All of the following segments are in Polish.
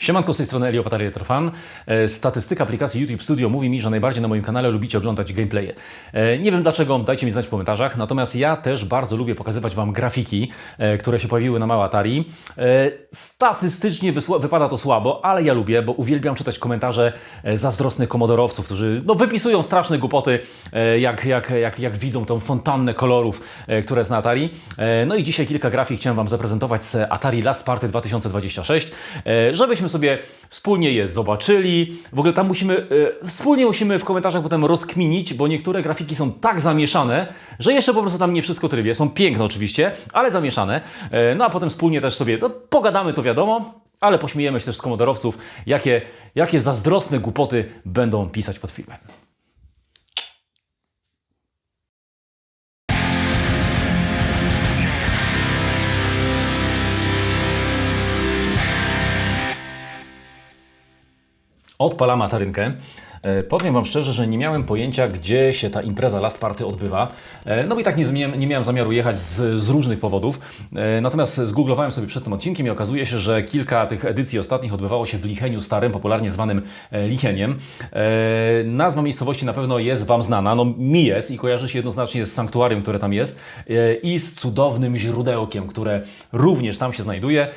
Siemanko, z tej strony Elio Patary Retrofan. E, Statystyka aplikacji YouTube Studio mówi mi, że najbardziej na moim kanale lubicie oglądać gameplaye. E, Nie wiem dlaczego, dajcie mi znać w komentarzach, natomiast ja też bardzo lubię pokazywać Wam grafiki, e, które się pojawiły na małe Atari. Statystycznie wypada to słabo, ale ja lubię, bo uwielbiam czytać komentarze zazdrosnych komodorowców, którzy no, wypisują straszne głupoty, jak, jak, jak, jak widzą tą fontannę kolorów, e, która jest na Atari. No i dzisiaj kilka grafik chciałem Wam zaprezentować z Atari Last Party 2026, e, sobie wspólnie je zobaczyli. W ogóle tam musimy, e, wspólnie musimy w komentarzach potem rozkminić, bo niektóre grafiki są tak zamieszane, że jeszcze po prostu tam nie wszystko trybie. Są piękne oczywiście, ale zamieszane. E, No a potem wspólnie też sobie, pogadamy to wiadomo, ale pośmiejemy się też z komodorowców, jakie, jakie zazdrosne głupoty będą pisać pod filmem. Odpalam atarynkę. E, Powiem Wam szczerze, że nie miałem pojęcia, gdzie się ta impreza Last Party odbywa. E, No i tak nie, nie miałem zamiaru jechać z, z różnych powodów. E, Natomiast zgooglowałem sobie przed tym odcinkiem i okazuje się, że kilka tych edycji ostatnich odbywało się w Licheniu Starym, popularnie zwanym Licheniem. Nazwa miejscowości na pewno jest Wam znana. No mi jest i kojarzy się jednoznacznie z sanktuarium, które tam jest i z cudownym źródełkiem, które również tam się znajduje.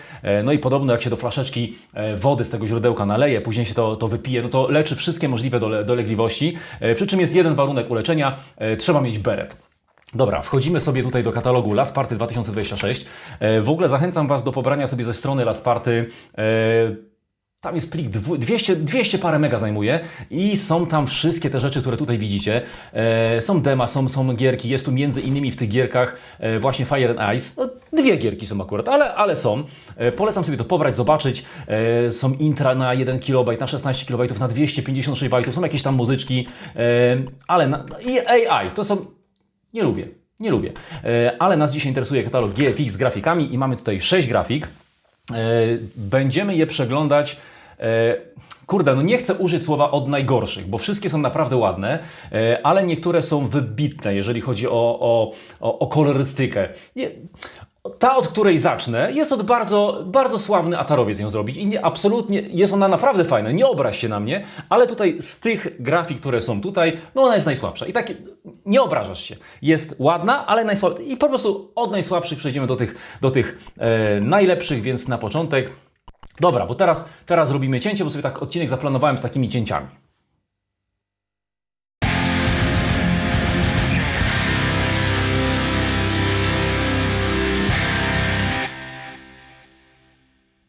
No i podobno jak się do flaszeczki wody z tego źródełka naleje, później się to, to wypije, no to leczy wszystkie możliwe dole, dolegliwości. E, Przy czym jest jeden warunek uleczenia, e, trzeba mieć beret. Dobra, wchodzimy sobie tutaj do katalogu Last Party 2026. E, W ogóle zachęcam Was do pobrania sobie ze strony Last Party. e, Tam jest plik dwu- 200, 200 parę mega zajmuje i są tam wszystkie te rzeczy, które tutaj widzicie. E, są dema, są, są gierki, jest tu między innymi w tych gierkach e, właśnie Fire and Ice. No, dwie gierki są akurat, ale, ale są. E, polecam sobie to pobrać, zobaczyć. E, są intra na 1 KB, na 16 KB, na 256 bajtów, są jakieś tam muzyczki, e, ale na, i AI, to są nie lubię, nie lubię. E, Ale nas dzisiaj interesuje katalog GFX z grafikami i mamy tutaj 6 grafik. E, Będziemy je przeglądać. E, Kurde, no nie chcę użyć słowa od najgorszych, bo wszystkie są naprawdę ładne, e, ale niektóre są wybitne, jeżeli chodzi o, o, o, o kolorystykę. Nie, ta, od której zacznę, jest od bardzo, bardzo sławny Atarowiec ją zrobić i nie, absolutnie jest ona naprawdę fajna, nie obraź się na mnie, ale tutaj z tych grafik, które są tutaj, no ona jest najsłabsza i tak nie obrażasz się. Jest ładna, ale najsłabsza i po prostu od najsłabszych przejdziemy do tych, do tych e, najlepszych, więc na początek Dobra, bo teraz, teraz robimy cięcie, bo sobie tak odcinek zaplanowałem z takimi cięciami.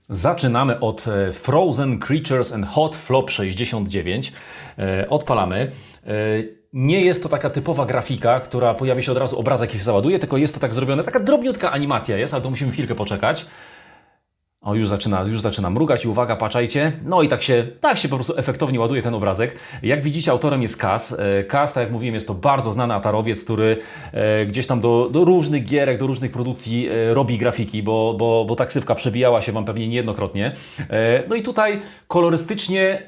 Zaczynamy od e, Frozen Creatures and Hot Flop 69. E, Odpalamy. E, Nie jest to taka typowa grafika, która pojawia się od razu obrazek i się załaduje, tylko jest to tak zrobione, taka drobniutka animacja jest, ale to musimy chwilkę poczekać. O, już zaczyna, już zaczyna mrugać i uwaga, patrzajcie. No i tak się, tak się po prostu efektownie ładuje ten obrazek. Jak widzicie, autorem jest Kas. E, Kas, tak jak mówiłem, jest to bardzo znany atarowiec, który e, gdzieś tam do, do różnych gierek, do różnych produkcji e, robi grafiki, bo, bo, bo taksywka przebijała się Wam pewnie niejednokrotnie. No i tutaj kolorystycznie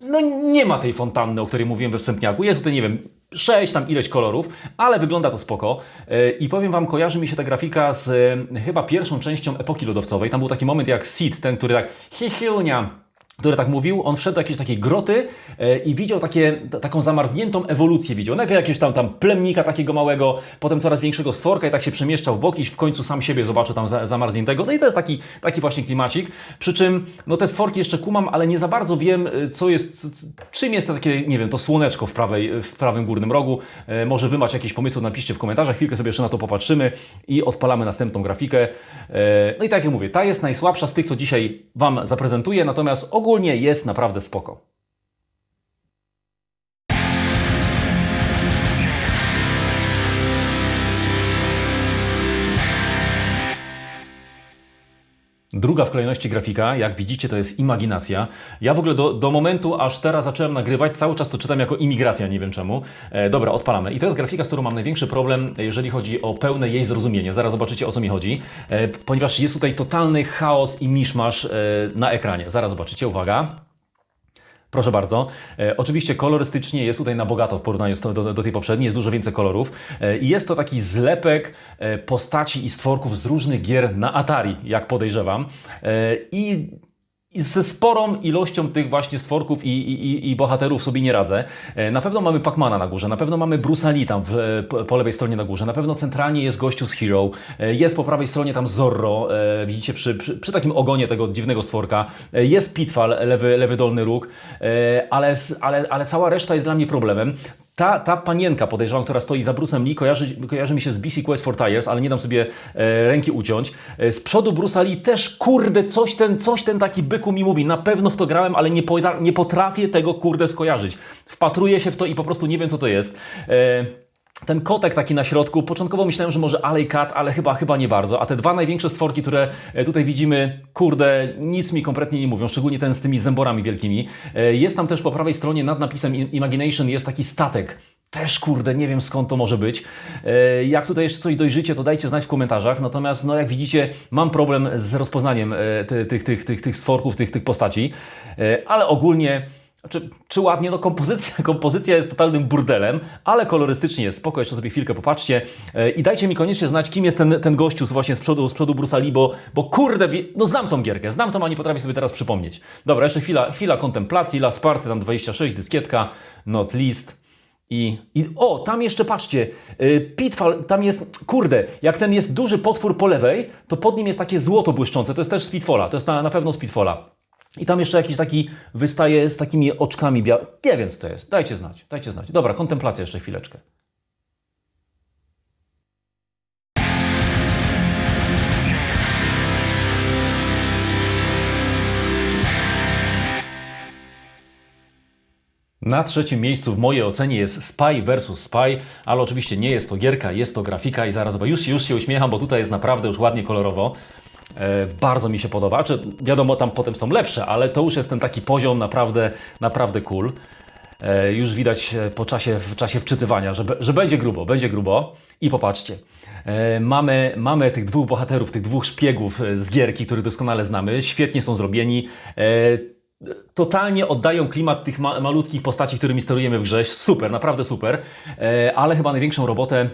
no nie ma tej fontanny, o której mówiłem we wstępniaku. Jest tutaj, nie wiem, sześć tam ileś kolorów, ale wygląda to spoko. E, I powiem Wam, kojarzy mi się ta grafika z e, chyba pierwszą częścią epoki lodowcowej. Tam był taki moment jak Sid, ten, który tak hihiunia, który tak mówił, on wszedł do jakiejś takiej groty e, i widział takie, taką zamarzniętą ewolucję. Widział najpierw jakiegoś tam, tam plemnika takiego małego, potem coraz większego stworka i tak się przemieszczał w bok i w końcu sam siebie zobaczył tam za, zamarzniętego. No i to jest taki, taki właśnie klimacik. Przy czym no te stworki jeszcze kumam, ale nie za bardzo wiem, e, co jest, czym jest takie, nie wiem, to słoneczko w, prawej, w prawym górnym rogu. E, Może Wy macie jakieś pomysły, napiszcie w komentarzach, chwilkę sobie jeszcze na to popatrzymy i odpalamy następną grafikę. No i tak jak mówię, ta jest najsłabsza z tych, co dzisiaj Wam zaprezentuję, natomiast ogólnie jest naprawdę spoko. Druga w kolejności grafika, jak widzicie, to jest imaginacja. Ja w ogóle do, do momentu, aż teraz zacząłem nagrywać, cały czas to czytam jako imigracja, nie wiem czemu. E, dobra, odpalamy. I to jest grafika, z którą mam największy problem, jeżeli chodzi o pełne jej zrozumienie. Zaraz zobaczycie, o co mi chodzi. E, ponieważ jest tutaj totalny chaos i miszmasz e, na ekranie. Zaraz zobaczycie, uwaga. Proszę bardzo. E, oczywiście kolorystycznie jest tutaj na bogato w porównaniu to, do, do tej poprzedniej, jest dużo więcej kolorów. E, I jest to taki zlepek e, postaci i stworków z różnych gier na Atari, jak podejrzewam. E, i ze sporą ilością tych właśnie stworków i, i, i- bohaterów sobie nie radzę. E, Na pewno mamy Pacmana na górze, na pewno mamy Bruce'a Lee tam w, e, po, lewej stronie na górze, na pewno centralnie jest gościu z Hero, e, jest po prawej stronie tam Zorro, widzicie przy, przy, przy takim ogonie tego dziwnego stworka, jest Pitfall, lewy, lewy dolny róg, ale, ale, ale cała reszta jest dla mnie problemem. Ta, ta panienka, podejrzewam, która stoi za Bruce'em Lee, kojarzy, kojarzy mi się z BC Quest for Tires, ale nie dam sobie e, ręki uciąć. E, z przodu Bruce'a Lee też, kurde, coś ten, coś ten taki byku mi mówi. Na pewno w to grałem, ale nie, poda- nie potrafię tego, kurde, skojarzyć. Wpatruję się w to i po prostu nie wiem, co to jest. E, ten kotek taki na środku, początkowo myślałem, że może Alley Cat, ale chyba, chyba nie bardzo. A te dwa największe stworki, które e, tutaj widzimy, kurde, nic mi kompletnie nie mówią, szczególnie ten z tymi zęborami wielkimi. E, Jest tam też po prawej stronie nad napisem Imagination jest taki statek. Też kurde, nie wiem skąd to może być. E, Jak tutaj jeszcze coś dojrzycie, to dajcie znać w komentarzach. Natomiast, no jak widzicie, mam problem z rozpoznaniem ty- tych, tych, tych, tych stworków, tych, tych postaci. Ale ogólnie czy, czy ładnie? No kompozycja, kompozycja jest totalnym burdelem, ale kolorystycznie jest spoko. Jeszcze sobie chwilkę popatrzcie E, i dajcie mi koniecznie znać, kim jest ten, ten gościu właśnie z przodu, z przodu Bruce'a Lee, bo, bo kurde, no znam tą gierkę, znam tą, a nie potrafię sobie teraz przypomnieć. Dobra, jeszcze chwila, chwila kontemplacji, Last Party, tam 26, dyskietka, not list. I, I o, tam jeszcze patrzcie, y, Pitfall, tam jest, kurde, jak ten jest duży potwór po lewej, to pod nim jest takie złoto błyszczące, to jest też z Pitfalla, to jest na, na pewno z Pitfalla. I tam jeszcze jakiś taki wystaje z takimi oczkami białymi. Nie wiem, co to jest. Dajcie znać, dajcie znać. Dobra, kontemplacja jeszcze chwileczkę. Na trzecim miejscu w mojej ocenie jest Spy vs Spy, ale oczywiście nie jest to gierka, jest to grafika i zaraz, bo już, już się uśmiecham, bo tutaj jest naprawdę już ładnie kolorowo. E, bardzo mi się podoba. Czy wiadomo, tam potem są lepsze, ale to już jest ten taki poziom naprawdę, naprawdę cool. E, już widać e, po czasie, w czasie wczytywania, że, że będzie grubo, będzie grubo. I popatrzcie, mamy, mamy tych dwóch bohaterów, tych dwóch szpiegów z gierki, których doskonale znamy, świetnie są zrobieni. Totalnie oddają klimat tych ma malutkich postaci, którymi sterujemy w grze. Super, naprawdę super. Ale chyba największą robotę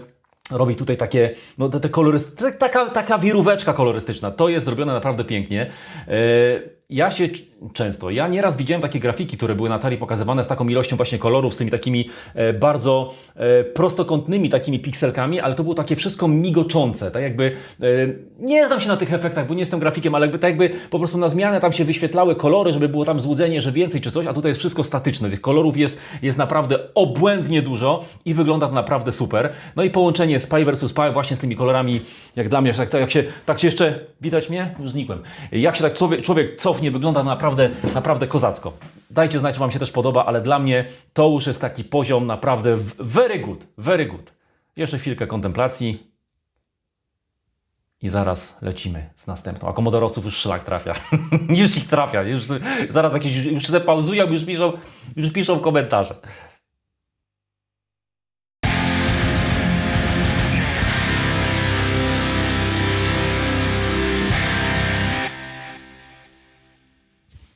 robi tutaj takie, no te, te taka, taka wiróweczka kolorystyczna. To jest zrobione naprawdę pięknie. E, ja się często, ja nieraz widziałem takie grafiki, które były na Atari pokazywane z taką ilością właśnie kolorów, z tymi takimi e, bardzo e, prostokątnymi takimi pikselkami, ale to było takie wszystko migoczące, tak jakby, e, nie znam się na tych efektach, bo nie jestem grafikiem, ale jakby tak jakby po prostu na zmianę tam się wyświetlały kolory, żeby było tam złudzenie, że więcej czy coś, a tutaj jest wszystko statyczne. Tych kolorów jest, jest naprawdę obłędnie dużo i wygląda to naprawdę super. No i połączenie Spy vs Spy właśnie z tymi kolorami, jak dla mnie, że tak, jak się, tak się jeszcze, widać mnie? Już znikłem. Jak się tak człowiek, człowiek cofnie, wygląda naprawdę, naprawdę kozacko. Dajcie znać, Wam się też podoba, ale dla mnie to już jest taki poziom naprawdę very good, very good. Jeszcze chwilkę kontemplacji i zaraz lecimy z następną. A komodorowców już szlak trafia. już ich trafia. Już, zaraz jakieś, już się pauzują, już piszą, już piszą komentarze.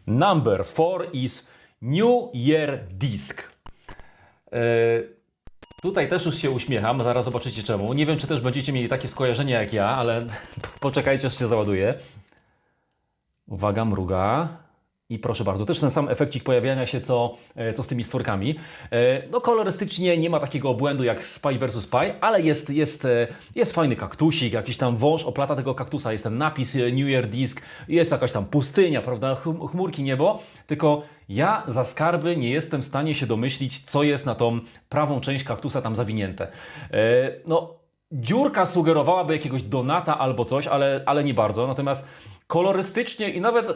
Number four is New Year Disc. E, Tutaj też już się uśmiecham, zaraz zobaczycie czemu. Nie wiem, czy też będziecie mieli takie skojarzenia jak ja, ale poczekajcie, aż się załaduje. Uwaga, mruga. I proszę bardzo, też ten sam efekcik pojawiania się, co, e, co z tymi stworkami. E, No kolorystycznie nie ma takiego obłędu jak Spy vs Spy, ale jest, jest, e, jest fajny kaktusik, jakiś tam wąż oplata tego kaktusa, jest ten napis New Year Disc, jest jakaś tam pustynia, prawda, chm- chmurki, niebo, tylko ja za skarby nie jestem w stanie się domyślić, co jest na tą prawą część kaktusa tam zawinięte. No, dziurka sugerowałaby jakiegoś donata albo coś, ale, ale nie bardzo. Natomiast kolorystycznie i nawet,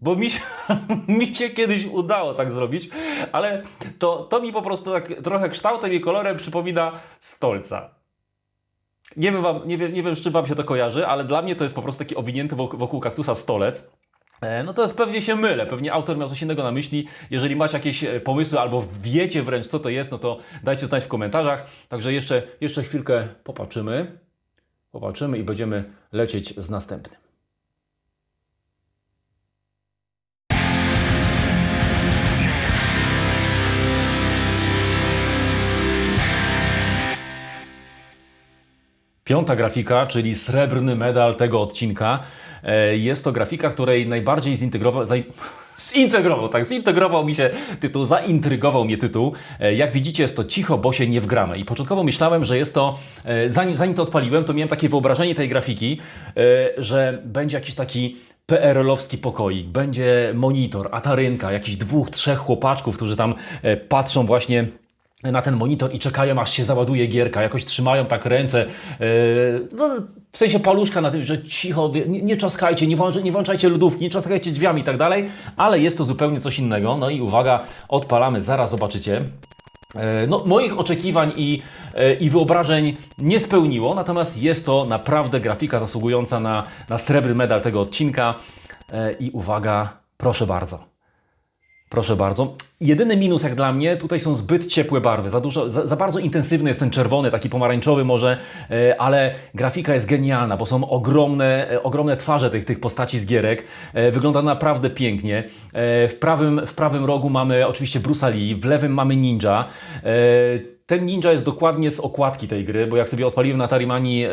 bo mi się, mi się kiedyś udało tak zrobić, ale to, to mi po prostu tak trochę kształtem i kolorem przypomina stolca. Nie wiem, wam, nie, wiem, nie wiem, z czym Wam się to kojarzy, ale dla mnie to jest po prostu taki owinięty wokół, wokół kaktusa stolec. E, No to jest pewnie się mylę, pewnie autor miał coś innego na myśli. Jeżeli macie jakieś e, pomysły albo wiecie wręcz co to jest, no to dajcie znać w komentarzach. Także jeszcze, jeszcze chwilkę popatrzymy. Popatrzymy i będziemy lecieć z następnym. Piąta grafika, czyli srebrny medal tego odcinka. E, Jest to grafika, której najbardziej zintegrował, zai- zintegrował, tak, zintegrował mi się tytuł, zaintrygował mnie tytuł. E, Jak widzicie, jest to cicho, bo się nie wgramy. I początkowo myślałem, że jest to, e, zanim, zanim to odpaliłem, to miałem takie wyobrażenie tej grafiki, że będzie jakiś taki PRL-owski pokoik, będzie monitor, atarynka, jakichś dwóch, trzech chłopaczków, którzy tam patrzą właśnie na ten monitor i czekają, aż się załaduje gierka. Jakoś trzymają tak ręce, e, no, w sensie paluszka na tym, że cicho, nie, nie czaskajcie, nie, włącz, nie włączajcie lodówki, nie czaskajcie drzwiami i tak dalej, ale jest to zupełnie coś innego. No i uwaga, odpalamy, zaraz zobaczycie. E, No, moich oczekiwań i, e, i wyobrażeń nie spełniło, natomiast jest to naprawdę grafika zasługująca na, na srebrny medal tego odcinka. I uwaga, proszę bardzo. Proszę bardzo. Jedyny minus jak dla mnie, tutaj są zbyt ciepłe barwy. Za, dużo, za, za bardzo intensywny jest ten czerwony, taki pomarańczowy może, e, ale grafika jest genialna, bo są ogromne, e, ogromne twarze tych, tych postaci z gierek. E, wygląda naprawdę pięknie. W, prawym, w prawym rogu mamy oczywiście Bruce'a Lee, w lewym mamy Ninja. Ten ninja jest dokładnie z okładki tej gry, bo jak sobie odpaliłem na Tarimani e,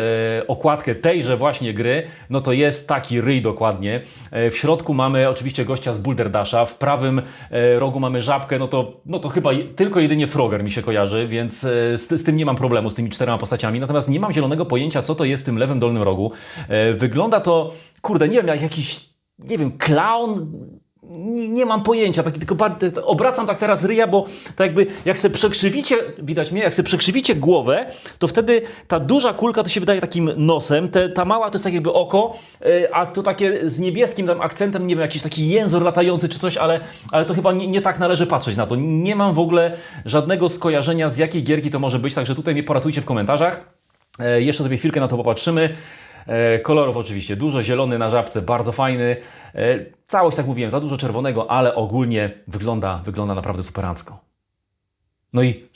okładkę tejże właśnie gry, no to jest taki ryj dokładnie. E, w środku mamy oczywiście gościa z Boulder Dasha, w prawym e, rogu mamy żabkę, no to, no to chyba tylko jedynie Frogger mi się kojarzy, więc e, z, z tym nie mam problemu, z tymi czterema postaciami. Natomiast nie mam zielonego pojęcia, co to jest w tym lewym dolnym rogu. E, wygląda to, kurde, nie wiem, jak jakiś, nie wiem, clown, nie, nie mam pojęcia, taki tylko obracam tak teraz ryja, bo tak jakby jak sobie przekrzywicie, widać mnie, jak sobie przekrzywicie głowę, to wtedy ta duża kulka to się wydaje takim nosem, te, ta mała to jest tak jakby oko, e, a to takie z niebieskim tam akcentem, nie wiem, jakiś taki jęzor latający czy coś, ale, ale to chyba nie, nie tak należy patrzeć na to. Nie mam w ogóle żadnego skojarzenia z jakiej gierki to może być, także tutaj mnie poratujcie w komentarzach. E, Jeszcze sobie chwilkę na to popatrzymy. E, Kolorów oczywiście dużo, zielony na żabce, bardzo fajny. E, Całość, tak mówiłem, za dużo czerwonego, ale ogólnie wygląda, wygląda naprawdę superancko. No i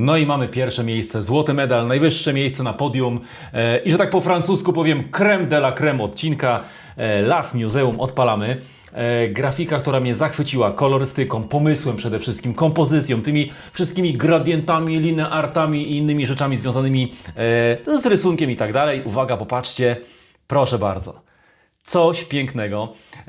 No i mamy pierwsze miejsce, złoty medal, najwyższe miejsce na podium e, i że tak po francusku powiem creme de la creme odcinka e, Las Museum odpalamy. E, grafika, która mnie zachwyciła kolorystyką, pomysłem przede wszystkim, kompozycją, tymi wszystkimi gradientami, lineartami i innymi rzeczami związanymi e, z rysunkiem i tak dalej. Uwaga, popatrzcie, proszę bardzo. Coś pięknego. E,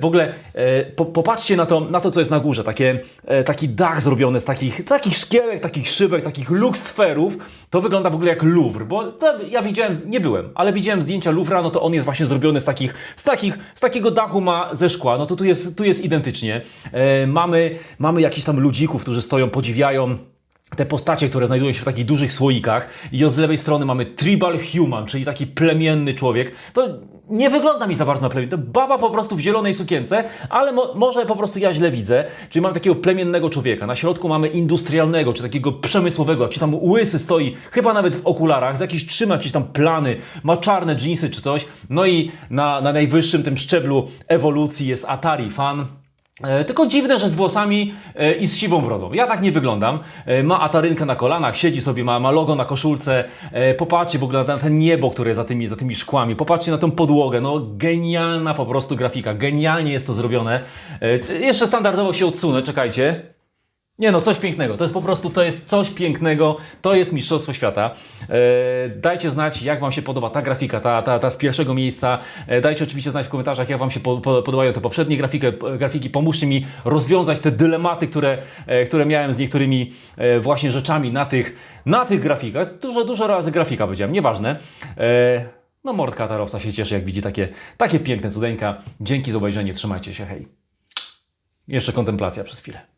w ogóle e, po, popatrzcie na to, na to, co jest na górze. Takie, e, taki dach zrobiony z takich, takich szkiełek, takich szybek, takich luksferów. To wygląda w ogóle jak Louvre, bo ja widziałem, nie byłem, ale widziałem zdjęcia Louvra, no to on jest właśnie zrobiony z takich, z takich, z takiego dachu ma ze szkła. No to tu jest, tu jest identycznie. Mamy, mamy jakichś tam ludzików, którzy stoją, podziwiają te postacie, które znajdują się w takich dużych słoikach i od lewej strony mamy tribal human, czyli taki plemienny człowiek. To nie wygląda mi za bardzo na plemię. To baba po prostu w zielonej sukience, ale mo może po prostu ja źle widzę. Czyli mamy takiego plemiennego człowieka. Na środku mamy industrialnego, czy takiego przemysłowego, ci tam łysy stoi, chyba nawet w okularach, z jakiś trzyma jakieś tam plany, ma czarne dżinsy czy coś. No i na, na najwyższym tym szczeblu ewolucji jest Atari fan. E, Tylko dziwne, że z włosami e, i z siwą brodą. Ja tak nie wyglądam. E, Ma atarynkę na kolanach, siedzi sobie, ma, ma logo na koszulce. Popatrzcie w ogóle na ten niebo, które jest za tymi, za tymi szkłami. Popatrzcie na tą podłogę. No genialna po prostu grafika. Genialnie jest to zrobione. Jeszcze standardowo się odsunę, czekajcie. Nie no, coś pięknego. To jest po prostu, to jest coś pięknego. To jest Mistrzostwo Świata. E, dajcie znać, jak Wam się podoba ta grafika, ta, ta, ta z pierwszego miejsca. E, dajcie oczywiście znać w komentarzach, jak Wam się po, po, podobają te poprzednie grafikę, grafiki. Pomóżcie mi rozwiązać te dylematy, które, e, które miałem z niektórymi e, właśnie rzeczami na tych, na tych grafikach. Dużo, dużo razy grafika powiedziałem, nieważne. E, no, mordka tarowca się cieszy, jak widzi takie, takie piękne cudeńka. Dzięki za obejrzenie, trzymajcie się, hej. Jeszcze kontemplacja przez chwilę.